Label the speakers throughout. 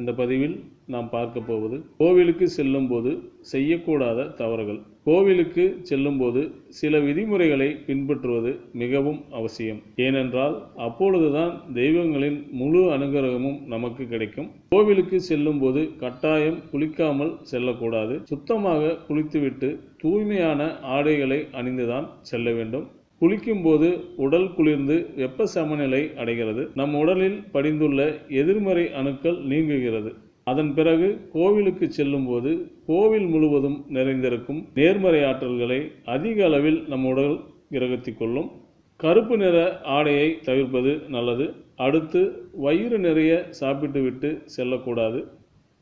Speaker 1: இந்த பதிவில் நாம் பார்க்க போவது கோவிலுக்கு செல்லும்போது செய்யக்கூடாத தவறுகள். கோவிலுக்கு செல்லும்போது சில விதிமுறைகளை பின்பற்றுவது மிகவும் அவசியம். ஏனென்றால் அப்பொழுதுதான் தெய்வங்களின் முழு அனுகிரகமும் நமக்கு கிடைக்கும். கோவிலுக்கு செல்லும்போது கட்டாயம் குளிக்காமல் செல்லக்கூடாது. சுத்தமாக குளித்துவிட்டு தூய்மையான ஆடைகளை அணிந்துதான் செல்ல வேண்டும். குளிக்கும்போது உடல் குளிர்ந்து வெப்ப சமநிலை அடைகிறது. நம் உடலில் படிந்துள்ள எதிர்மறை அணுக்கள் நீங்குகிறது. அதன் பிறகு கோவிலுக்கு செல்லும்போது கோவில் முழுவதும் நிறைந்திருக்கும் நேர்மறை ஆற்றல்களை அதிக அளவில் நம் உடல் கிரகித்துக் கொள்ளும். கருப்பு நிற ஆடையை தவிர்ப்பது நல்லது. அடுத்து வயிறு நிறைய சாப்பிட்டுவிட்டு செல்லக்கூடாது.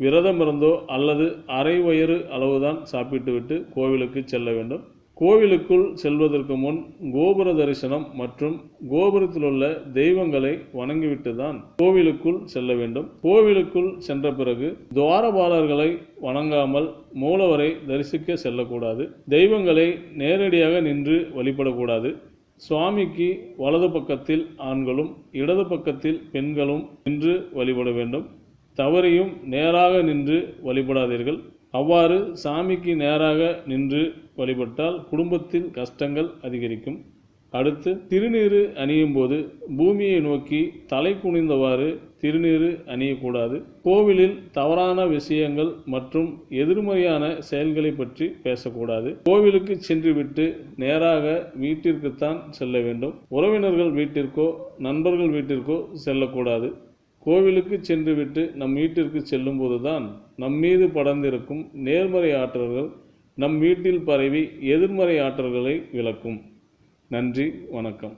Speaker 1: விரதம் இருந்தோ அல்லது அரை வயிறு அளவுதான் சாப்பிட்டுவிட்டு கோவிலுக்கு செல்ல வேண்டும். கோவிலுக்குள் செல்வதற்கு முன் கோபுர தரிசனம் மற்றும் கோபுரத்தில் உள்ள தெய்வங்களை வணங்கிவிட்டு தான் கோவிலுக்குள் செல்ல வேண்டும். கோவிலுக்குள் சென்ற பிறகு துவாரபாலர்களை வணங்காமல் மூலவரை தரிசிக்க செல்லக்கூடாது. தெய்வங்களை நேரடியாக நின்று வழிபடக்கூடாது. சுவாமிக்கு வலது பக்கத்தில் ஆண்களும் இடது பக்கத்தில் பெண்களும் நின்று வழிபட வேண்டும். தவறியும் நேராக நின்று வழிபடாதீர்கள். அவ்வாறு சாமிக்கு நேராக நின்று வழிபட்டால் குடும்பத்தில் கஷ்டங்கள் அதிகரிக்கும். அடுத்து திருநீறு அணியும் போது பூமியை நோக்கி தலை குனிந்தவாறு திருநீறு அணியக்கூடாது. கோவிலில் தவறான விஷயங்கள் மற்றும் எதிர்மறையான செயல்களை பற்றி பேசக்கூடாது. கோவிலுக்கு சென்றுவிட்டு நேராக வீட்டிற்குத்தான் செல்ல வேண்டும். உறவினர்கள் வீட்டிற்கோ நண்பர்கள் வீட்டிற்கோ செல்லக்கூடாது. கோவிலுக்கு சென்றுவிட்டு நம் வீட்டிற்கு செல்லும்போதுதான் நம் மீது படர்ந்திருக்கும் நேர்மறை ஆற்றல்கள் நம் வீட்டில் பரவி எதிர்மறை ஆற்றல்களை விளக்கும். நன்றி வணக்கம்.